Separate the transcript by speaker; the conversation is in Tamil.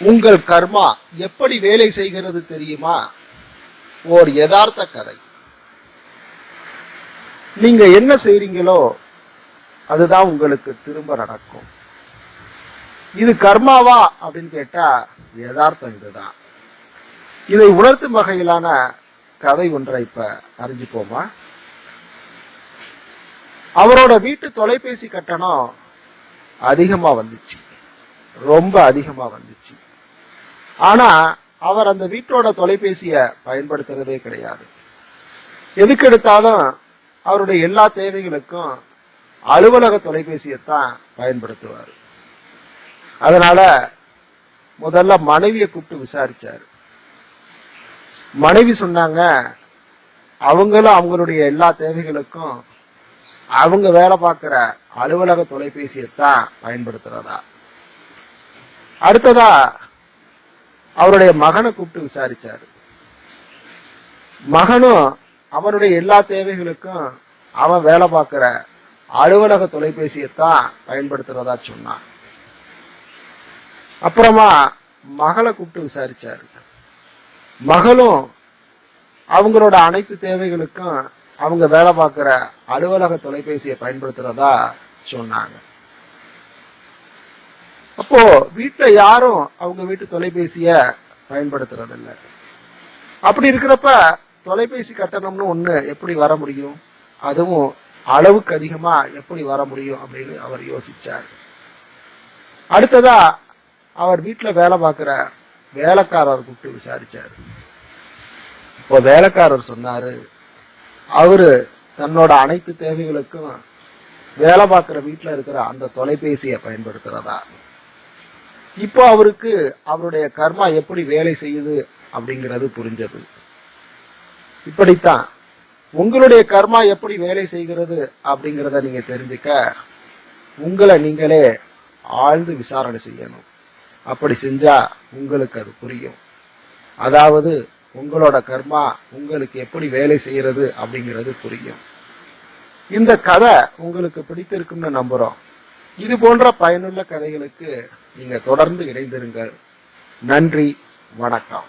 Speaker 1: உங்கள் கர்மா எப்படி வேலை செய்கிறது தெரியுமா? ஓர் யதார்த்த கதை. நீங்க என்ன செய்றீங்களோ அதுதான் உங்களுக்கு திரும்ப நடக்கும். இது கர்மாவா அப்படின்னு கேட்டா யதார்த்தம் இதுதான். இதை உணர்த்தும் வகையிலான கதை ஒன்றை இப்ப அறிஞ்சுப்போமா? அவரோட வீட்டு தொலைபேசி கட்டணம் அதிகமா வந்துச்சு. ரொம்ப அதிகமா வந்துச்சு. ஆனா அவர் அந்த வீட்டோட தொலைபேசிய பயன்படுத்துறதே கிடையாது. எதுக்கு எடுத்தாலும் அவருடைய எல்லா தேவைகளுக்கும் அலுவலக தொலைபேசியைத்தான் பயன்படுத்துவார். அதனால முதல்ல மனைவியை கூப்பிட்டு விசாரிச்சாரு. மனைவி சொன்னாங்க அவங்களும் அவங்களுடைய எல்லா தேவைகளுக்கும் அவங்க வேலை பார்க்கிற அலுவலக தொலைபேசியைத்தான் பயன்படுத்துறதா? அடுத்ததா அவருடைய மகனை கூப்பிட்டு விசாரிச்சாரு. மகனும் அவனுடைய எல்லா தேவைகளுக்கும் அவன் வேலை பார்க்கிற அலுவலக தொலைபேசியைத்தான் பயன்படுத்துறதா சொன்னான். அப்புறமா மகளை கூப்பிட்டு விசாரிச்சாரு. மகளும் அவங்களோட அனைத்து தேவைகளுக்கும் அவங்க வேலை பார்க்கிற அலுவலக தொலைபேசியை பயன்படுத்துறதா சொன்னாங்க. அப்போ வீட்டுல யாரும் அவங்க வீட்டு தொலைபேசிய பயன்படுத்துறது இல்ல அப்படி இருக்கிறப்ப தொலைபேசி கட்டணம்னு ஒண்ணு எப்படி வர முடியும்? அதுவும் அளவுக்கு அதிகமா எப்படி வர முடியும் அப்படின்னு அவர் யோசிச்சார். அடுத்ததா அவர் வீட்டுல வேலை பார்க்கிற வேலைக்காரர் கூப்பிட்டு விசாரிச்சாரு. இப்போ வேலைக்காரர் சொன்னாரு அவரு தன்னோட அனைத்து தேவைகளுக்கும் வேலை பார்க்கிற வீட்டுல இருக்கிற அந்த தொலைபேசியை பயன்படுத்துறதா. இப்போ அவருக்கு அவருடைய கர்மா எப்படி வேலை செய்யுது அப்படிங்கிறது புரிஞ்சது. இப்படித்தான். உங்களுடைய கர்மா எப்படி வேலை செய்கிறது அப்படிங்கிறத நீங்க தெரிஞ்சுக்க உங்களை நீங்களே ஆழ்ந்து விசாரணை செய்யணும். அப்படி செஞ்சா உங்களுக்கு அது புரியும். அதாவது உங்களோட கர்மா உங்களுக்கு எப்படி வேலை செய்யறது அப்படிங்கிறது புரியும். இந்த கதை உங்களுக்கு பிடித்திருக்கும்னு நம்புறோம். இது போன்ற பயனுள்ள கதைகளுக்கு நீங்க தொடர்ந்து இணைந்திருங்கள். நன்றி வணக்கம்.